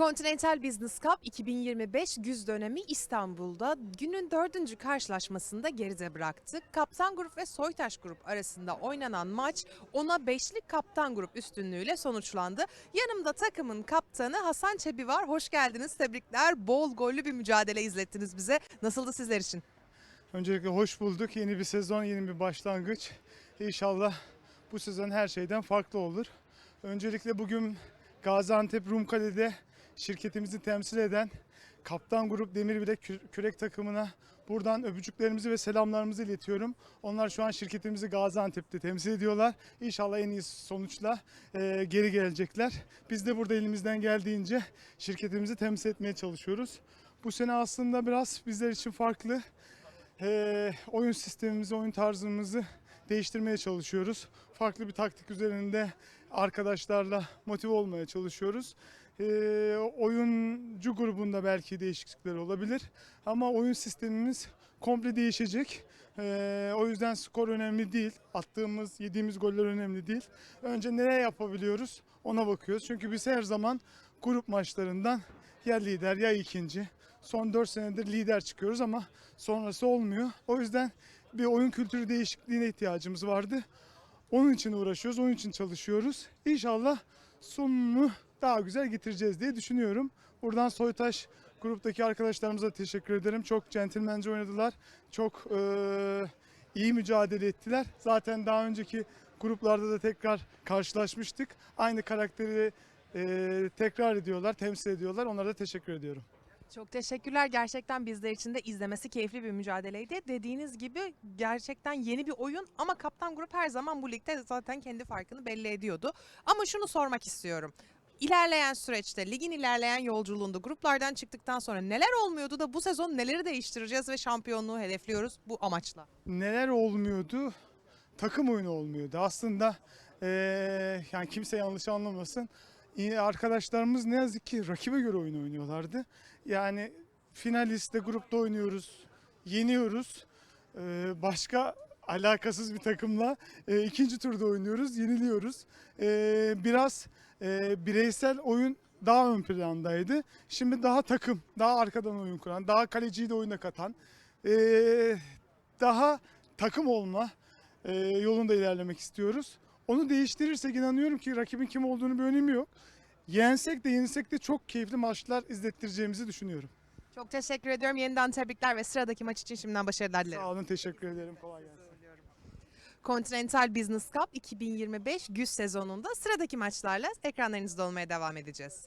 Continental Business Cup 2025 güz dönemi İstanbul'da günün dördüncü karşılaşmasında geride bıraktık. Kaptan Grup ve Soytaş Grup arasında oynanan maç ona beşlik Kaptan Grup üstünlüğüyle sonuçlandı. Yanımda takımın kaptanı Hasan Çebi var. Hoş geldiniz, tebrikler. Bol gollü bir mücadele izlettiniz bize. Nasıldı sizler için? Öncelikle hoş bulduk. Yeni bir sezon, yeni bir başlangıç. İnşallah bu sezon her şeyden farklı olur. Öncelikle bugün Gaziantep Rumkale'de şirketimizi temsil eden Kaptan Grup Demirbilek Kü- Kürek takımına buradan öpücüklerimizi ve selamlarımızı iletiyorum. Onlar şu an şirketimizi Gaziantep'te temsil ediyorlar. İnşallah en iyi sonuçla e, geri gelecekler. Biz de burada elimizden geldiğince şirketimizi temsil etmeye çalışıyoruz. Bu sene aslında biraz bizler için farklı. Ee, oyun sistemimizi, oyun tarzımızı değiştirmeye çalışıyoruz. Farklı bir taktik üzerinde arkadaşlarla motive olmaya çalışıyoruz. Ee, oyuncu grubunda belki değişiklikler olabilir ama oyun sistemimiz komple değişecek. Ee, o yüzden skor önemli değil. Attığımız, yediğimiz goller önemli değil. Önce nereye yapabiliyoruz ona bakıyoruz. Çünkü biz her zaman grup maçlarından ya lider ya ikinci. Son 4 senedir lider çıkıyoruz ama sonrası olmuyor. O yüzden bir oyun kültürü değişikliğine ihtiyacımız vardı. Onun için uğraşıyoruz, onun için çalışıyoruz. İnşallah sonunu daha güzel getireceğiz diye düşünüyorum. Buradan Soytaş gruptaki arkadaşlarımıza teşekkür ederim. Çok centilmence oynadılar. Çok eee, iyi mücadele ettiler. Zaten daha önceki gruplarda da tekrar karşılaşmıştık. Aynı karakteri eee, tekrar ediyorlar, temsil ediyorlar. Onlara da teşekkür ediyorum. Çok teşekkürler. Gerçekten bizler için de izlemesi keyifli bir mücadeleydi. Dediğiniz gibi gerçekten yeni bir oyun ama Kaptan Grup her zaman bu ligde zaten kendi farkını belli ediyordu. Ama şunu sormak istiyorum. İlerleyen süreçte, ligin ilerleyen yolculuğunda gruplardan çıktıktan sonra neler olmuyordu da bu sezon neleri değiştireceğiz ve şampiyonluğu hedefliyoruz bu amaçla? neler olmuyordu? Takım oyunu olmuyordu. Aslında eee, yani kimse yanlış anlamasın. Arkadaşlarımız ne yazık ki rakibe göre oyun oynuyorlardı. Yani finaliste grupta oynuyoruz, yeniyoruz. Eee, başka alakasız bir takımla eee, ikinci turda oynuyoruz, yeniliyoruz. Eee, biraz eee, bireysel oyun daha ön plandaydı. Şimdi daha takım, daha arkadan oyun kuran, daha kaleciyi de oyuna katan, eee, daha takım olma e, yolunda ilerlemek istiyoruz. Onu değiştirirsek inanıyorum ki rakibin kim olduğunu bir önemi yok. Yensek de yenilsek de çok keyifli maçlar izlettireceğimizi düşünüyorum. Çok teşekkür ediyorum. Yeniden tebrikler ve sıradaki maç için şimdiden başarılar dilerim. Sağ olun, teşekkür ederim. Kolay gelsin. Continental Business Cup 2025 güz sezonunda sıradaki maçlarla ekranlarınızda olmaya devam edeceğiz.